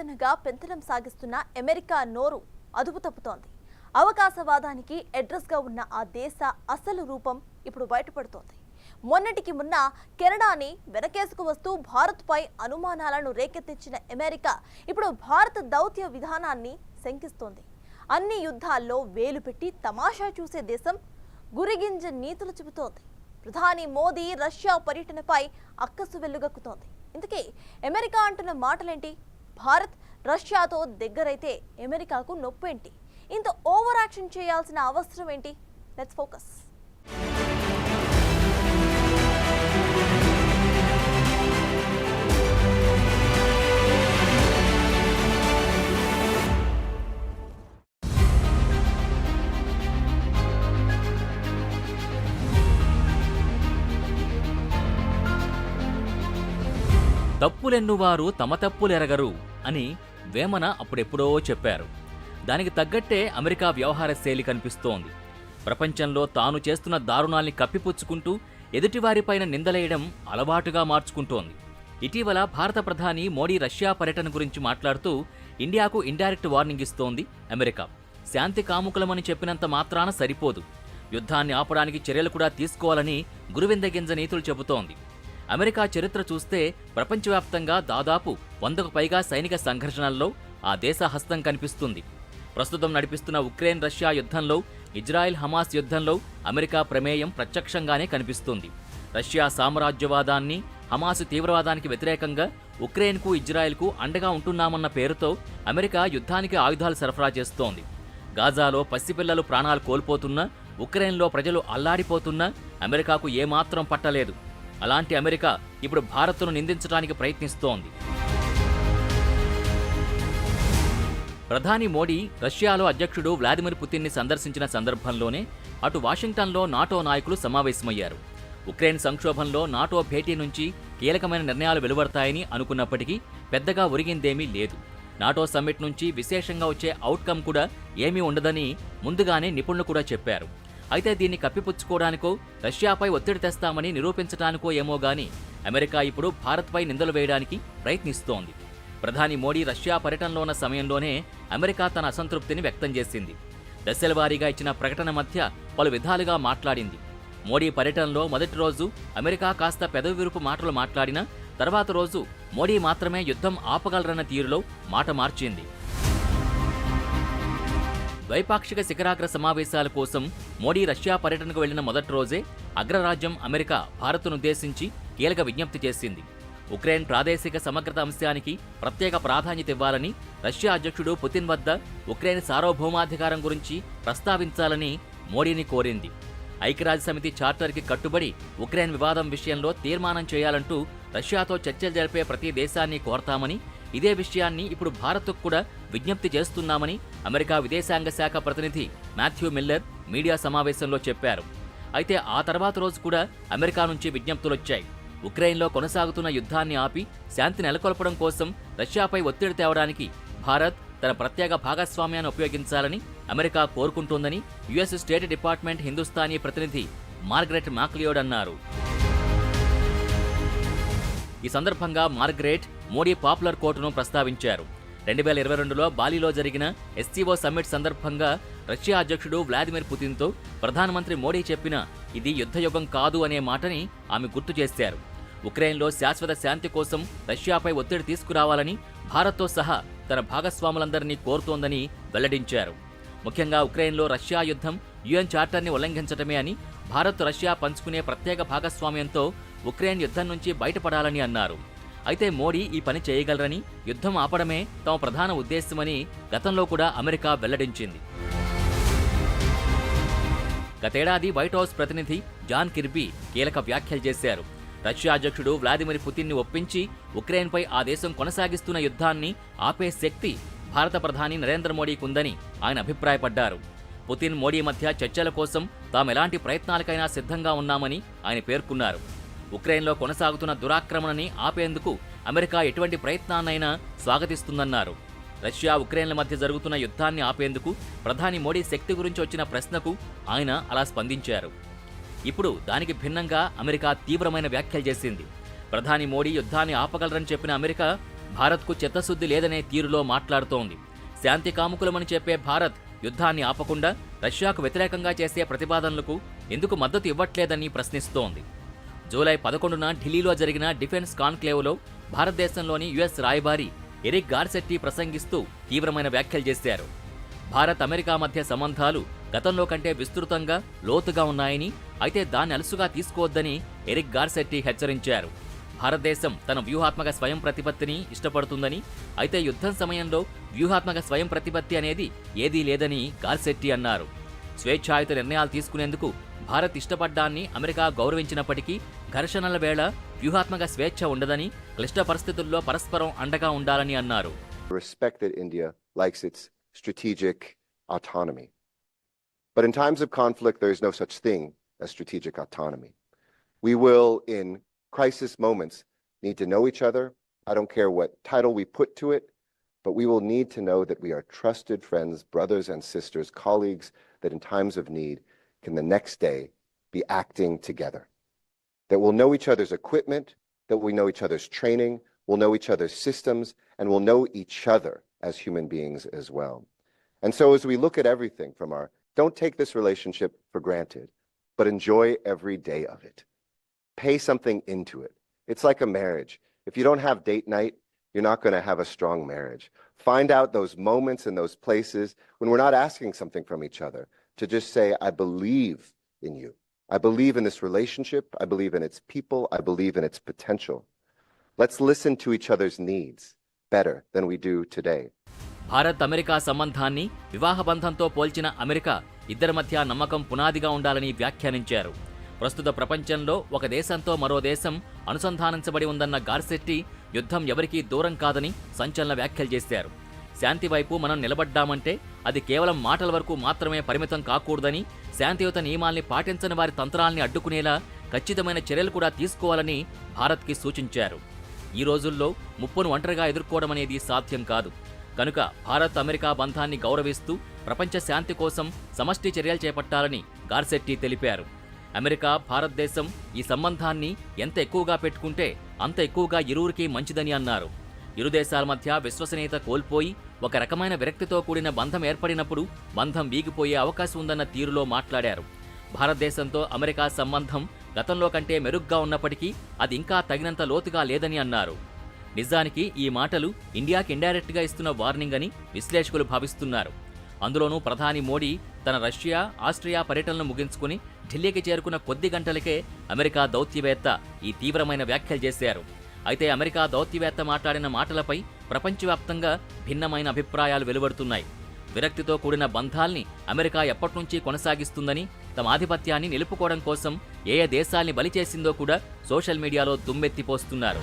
పెద్దన్నగా పెంతనం సాగిస్తున్న అమెరికా నోరు అదుపు తప్పుతోంది అవకాశవాదానికి అడ్రస్గా ఉన్న ఆ దేశ అసలు రూపం ఇప్పుడు బయటపడుతోంది. మొన్నటికి మొన్న కెనడాని వెనకేసుకు వస్తూ భారత్పై అనుమానాలను రేకెత్తించిన అమెరికా ఇప్పుడు భారత దౌత్య విధానాన్ని శంకిస్తోంది. అన్ని యుద్ధాల్లో వేలు పెట్టి తమాషా చూసే దేశం గురిగింజ నీతులు చెబుతోంది. ప్రధాని మోదీ రష్యా పర్యటనపై అక్కసు వెల్లుగక్కుతోంది ఇందుకే అమెరికా అంటున్న మాటలేంటి? భారత్ రష్యాతో దగ్గరైతే అమెరికాకు నొప్పేంటి? ఇంత ఓవర్ యాక్షన్ చేయాల్సిన అవసరం ఏంటి? లెట్స్ ఫోకస్ తప్పులెన్నువారు తమ తప్పులెరగరు. అని వేమన అప్పుడెప్పుడో చెప్పారు. దానికి తగ్గట్టే అమెరికా వ్యవహార శైలి కనిపిస్తోంది. ప్రపంచంలో తాను చేస్తున్న దారుణాల్ని కప్పిపుచ్చుకుంటూ ఎదుటివారిపైన నిందలేయడం అలవాటుగా మార్చుకుంటోంది. ఇటీవల భారత ప్రధాని మోడీ రష్యా పర్యటన గురించి మాట్లాడుతూ ఇండియాకు ఇండైరెక్ట్ వార్నింగ్ ఇస్తోంది అమెరికా. శాంతి కాముకులమని చెప్పినంత మాత్రాన సరిపోదు. యుద్ధాన్ని ఆపడానికి చర్యలు కూడా తీసుకోవాలని గురువిందగింజ నీతులు చెబుతోంది. అమెరికా చరిత్ర చూస్తే ప్రపంచవ్యాప్తంగా దాదాపు వందకు పైగా సైనిక సంఘర్షణల్లో ఆ దేశ హస్తం కనిపిస్తుంది. ప్రస్తుతం నడిపిస్తున్న ఉక్రెయిన్ రష్యా యుద్ధంలో ఇజ్రాయెల్ హమాస్ యుద్ధంలో అమెరికా ప్రమేయం ప్రత్యక్షంగానే కనిపిస్తుంది. రష్యా సామ్రాజ్యవాదాన్ని హమాసు తీవ్రవాదానికి వ్యతిరేకంగా ఉక్రెయిన్కు ఇజ్రాయెల్కు అండగా ఉంటున్నామన్న పేరుతో అమెరికా యుద్ధానికి ఆయుధాలు సరఫరా చేస్తోంది. గాజాలో పసిపిల్లలు ప్రాణాలు కోల్పోతున్నా ఉక్రెయిన్లో ప్రజలు అల్లాడిపోతున్నా అమెరికాకు ఏమాత్రం పట్టలేదు. అలాంటి అమెరికా ఇప్పుడు భారత్ను నిందించడానికి ప్రయత్నిస్తోంది. ప్రధాని మోడీ రష్యాలో అధ్యక్షుడు వ్లాదిమిర్ పుతిన్ని సందర్శించిన సందర్భంలోనే అటు వాషింగ్టన్లో నాటో నాయకులు సమావేశమయ్యారు. ఉక్రెయిన్ సంక్షోభంలో నాటో భేటీ నుంచి కీలకమైన నిర్ణయాలు వెలువడతాయని అనుకున్నప్పటికీ పెద్దగా ఒరిగిందేమీ లేదు. నాటో సమ్మిట్ నుంచి విశేషంగా వచ్చే అవుట్కమ్ కూడా ఏమీ ఉండదని ముందుగానే నిపుణులు కూడా చెప్పారు. అయితే దీన్ని కప్పిపుచ్చుకోవడానికో రష్యాపై ఒత్తిడి తెస్తామని నిరూపించడానికో ఏమో గాని అమెరికా ఇప్పుడు భారత్పై నిందలు వేయడానికి ప్రయత్నిస్తోంది. ప్రధాని మోడీ రష్యా పర్యటనలో ఉన్న సమయంలోనే అమెరికా తన అసంతృప్తిని వ్యక్తం చేసింది. దశలవారీగా ఇచ్చిన ప్రకటన మధ్య పలు విధాలుగా మాట్లాడింది. మోడీ పర్యటనలో మొదటి రోజు అమెరికా కాస్త పెదవి విరుపు మాటలు మాట్లాడినా తర్వాత రోజు మోడీ మాత్రమే యుద్ధం ఆపగలరన్న తీరులో మాట మార్చింది. ద్వైపాక్షిక శిఖరాగ్ర సమావేశాల కోసం మోడీ రష్యా పర్యటనకు వెళ్ళిన మొదటి రోజే అగ్రరాజ్యం అమెరికా భారత్నుద్దేశించి కీలక విజ్ఞప్తి చేసింది. ఉక్రెయిన్ ప్రాదేశిక సమగ్రత అంశానికి ప్రత్యేక ప్రాధాన్యత ఇవ్వాలని రష్యా అధ్యక్షుడు పుతిన్ వద్ద ఉక్రెయిన్ సార్వభౌమాధికారం గురించి ప్రస్తావించాలని మోడీని కోరింది. ఐక్యరాజ్య సమితి చార్టర్కి కట్టుబడి ఉక్రెయిన్ వివాదం విషయంలో తీర్మానం చేయాలంటూ రష్యాతో చర్చలు జరిపే ప్రతి దేశాన్ని కోరతామని ఇదే విషయాన్ని ఇప్పుడు భారత్కు కూడా విజ్ఞప్తి చేస్తున్నామని అమెరికా విదేశాంగ శాఖ ప్రతినిధి మాథ్యూ మిల్లర్ మీడియా సమావేశంలో చెప్పారు. అయితే ఆ తర్వాత రోజు కూడా అమెరికా నుంచి విజ్ఞప్తులొచ్చాయి. ఉక్రెయిన్లో కొనసాగుతున్న యుద్ధాన్ని ఆపి శాంతి నెలకొల్పడం కోసం రష్యాపై ఒత్తిడి తేవడానికి భారత్ తన ప్రత్యేక భాగస్వామ్యాన్ని ఉపయోగించాలని అమెరికా కోరుకుంటోందని యుఎస్ స్టేట్ డిపార్ట్మెంట్ హిందుస్థానీ ప్రతినిధి మార్గరెట్ మాక్లియోడ్ అన్నారు. ఈ సందర్భంగా మార్గరెట్ మోడీ పాపులర్ కోర్టును ప్రస్తావించారు. రెండు వేల ఇరవై రెండులో బాలీలో జరిగిన ఎస్సీఓ సమ్మిట్ సందర్భంగా రష్యా అధ్యక్షుడు వ్లాదిమిర్ పుతిన్తో ప్రధానమంత్రి మోడీ చెప్పిన ఇది యుద్ధయుగం కాదు అనే మాటని ఆమె గుర్తు చేశారు. ఉక్రెయిన్లో శాశ్వత శాంతి కోసం రష్యాపై ఒత్తిడి తీసుకురావాలని భారత్తో సహా తన భాగస్వాములందరినీ కోరుతోందని వెల్లడించారు. ముఖ్యంగా ఉక్రెయిన్లో రష్యా యుద్ధం యుఎన్ చార్టర్ని ఉల్లంఘించటమే అని భారత్ రష్యా పంచుకునే ప్రత్యేక భాగస్వామ్యంతో ఉక్రెయిన్ యుద్ధం నుంచి బయటపడాలని అన్నారు. అయితే మోడీ ఈ పని చేయగలరని యుద్ధం ఆపడమే తమ ప్రధాన ఉద్దేశ్యమని గతంలో కూడా అమెరికా వెల్లడించింది. గతేడాది వైట్ హౌస్ ప్రతినిధి జాన్ కిర్బీ కీలక వ్యాఖ్యలు చేశారు. రష్యా అధ్యక్షుడు వ్లాదిమిర్ పుతిన్ని ఒప్పించి ఉక్రెయిన్పై ఆ దేశం కొనసాగిస్తున్న యుద్ధాన్ని ఆపే శక్తి భారత ప్రధాని నరేంద్ర మోడీకి ఉందని ఆయన అభిప్రాయపడ్డారు. పుతిన్ మోడీ మధ్య చర్చల కోసం తాము ఎలాంటి ప్రయత్నాలకైనా సిద్ధంగా ఉన్నామని ఆయన పేర్కొన్నారు. ఉక్రెయిన్లో కొనసాగుతున్న దురాక్రమణని ఆపేందుకు అమెరికా ఎటువంటి ప్రయత్నాన్నైనా స్వాగతిస్తుందన్నారు. రష్యా ఉక్రెయిన్ల మధ్య జరుగుతున్న యుద్ధాన్ని ఆపేందుకు ప్రధాని మోడీ శక్తి గురించి వచ్చిన ప్రశ్నకు ఆయన అలా స్పందించారు. ఇప్పుడు దానికి భిన్నంగా అమెరికా తీవ్రమైన వ్యాఖ్యలు చేసింది. ప్రధాని మోడీ యుద్ధాన్ని ఆపగలరని చెప్పిన అమెరికా భారత్కు చిత్తశుద్ధి లేదనే తీరులో మాట్లాడుతోంది. శాంతి కాముకులమని చెప్పే భారత్ యుద్ధాన్ని ఆపకుండా రష్యాకు వ్యతిరేకంగా చేసే ప్రతిపాదనలకు ఎందుకు మద్దతు ఇవ్వట్లేదని ప్రశ్నిస్తోంది. జూలై పదకొండున ఢిల్లీలో జరిగిన డిఫెన్స్ కాన్క్లేవ్లో భారతదేశంలోని యుఎస్ రాయబారి ఎరిక్ గార్సెట్టి ప్రసంగిస్తూ తీవ్రమైన వ్యాఖ్యలు చేశారు. భారత్ అమెరికా మధ్య సంబంధాలు గతంలో కంటే విస్తృతంగా లోతుగా ఉన్నాయని అయితే దాన్ని అలుసుగా తీసుకోవద్దని ఎరిక్ గార్సెట్టి హెచ్చరించారు. భారతదేశం తన వ్యూహాత్మక స్వయం ప్రతిపత్తిని ఇష్టపడుతుందని అయితే యుద్ధం సమయంలో వ్యూహాత్మక స్వయం ప్రతిపత్తి అనేది ఏదీ లేదని గార్సెట్టి అన్నారు. స్వేచ్ఛాయుత నిర్ణయాలు తీసుకునేందుకు భారత్ ఇష్టపడ్డాన్ని అమెరికా గౌరవించినప్పటికీ ఘర్షణల వేళ వ్యూహాత్మక స్వేచ్ఛ ఉండదని క్లిష్ట పరిస్థితుల్లో పరస్పరం అండగా ఉండాలని అన్నారు respect India likes its strategic autonomy. But in times of conflict, there is no such thing as strategic autonomy. We will, in crisis moments, need to know each other. I don't care what title we put to it, but we will need to know that we are trusted friends, brothers and sisters, colleagues, that in times of need can the next day be acting together. That we'll know each other's equipment, that we know each other's training, we'll know each other's systems, and we'll know each other as human beings as well. And so as we look at everything from our, don't take this relationship for granted, but enjoy every day of it. Pay something into it. It's like a marriage. If you don't have date night, you're not going to have a strong marriage. Find out those moments and those places when we're not asking something from each other to just say, I believe in you. I believe in this relationship. I believe in its people. I believe in its potential. Let's listen to each other's needs better than we do today. Bharat America సంబంధాన్ని వివాహ బంధంతో పోల్చిన America ఇద్దరి మధ్య నమ్మకం పునాదిగా ఉండాలని వ్యాఖ్యానించారు ప్రస్తుత ప్రపంచంలో ఒక దేశంతో మరో దేశం అనుసంధానించబడి ఉందన్న గార్సెట్టి యుద్ధం ఎవరికీ దూరం కాదని సంచలన వ్యాఖ్యలు చేశారు శాంతి వైపు మనం నిలబడ్డామంటే అది కేవలం మాటల వరకు మాత్రమే పరిమితం కాకూడదని శాంతియుత నియమాల్ని పాటించని వారి తంత్రాల్ని అడ్డుకునేలా ఖచ్చితమైన చర్యలు కూడా తీసుకోవాలని భారత్కి సూచించారు. ఈ రోజుల్లో ముప్పును ఒంటరిగా ఎదుర్కోవడం అనేది సాధ్యం కాదు. కనుక భారత్ అమెరికా బంధాన్ని గౌరవిస్తూ ప్రపంచ శాంతి కోసం సమష్టి చర్యలు చేపట్టాలని గార్సెట్టి తెలిపారు. అమెరికా భారతదేశం ఈ సంబంధాన్ని ఎంత ఎక్కువగా పెట్టుకుంటే అంత ఎక్కువగా ఇరువురికి మంచిదని అన్నారు. ఇరు దేశాల మధ్య విశ్వసనీయత కోల్పోయి ఒక రకమైన విరక్తితో కూడిన బంధం ఏర్పడినప్పుడు బంధం వీగిపోయే అవకాశం ఉందన్న తీరులో మాట్లాడారు. భారతదేశంతో అమెరికా సంబంధం గతంలో కంటే మెరుగ్గా ఉన్నప్పటికీ అది ఇంకా తగినంత లోతుగా లేదని అన్నారు. నిజానికి ఈ మాటలు ఇండియాకి ఇండైరెక్ట్గా ఇస్తున్న వార్నింగ్ అని విశ్లేషకులు భావిస్తున్నారు. అందులోనూ ప్రధాని మోడీ తన రష్యా ఆస్ట్రియా పర్యటనను ముగించుకుని ఢిల్లీకి చేరుకున్న కొద్ది గంటలకే అమెరికా దౌత్యవేత్త ఈ తీవ్రమైన వ్యాఖ్యలు చేశారు. అయితే అమెరికా దౌత్యవేత్త మాట్లాడిన మాటలపై ప్రపంచవ్యాప్తంగా భిన్నమైన అభిప్రాయాలు వెలువడుతున్నాయి. విరక్తితో కూడిన బంధాల్ని అమెరికా ఎప్పటినుంచి కొనసాగిస్తుందని తమ ఆధిపత్యాన్ని నిలుపుకోవడం కోసం ఏ ఏ దేశాల్ని బలి చేసిందో కూడా సోషల్ మీడియాలో దుమ్మెత్తిపోస్తున్నారు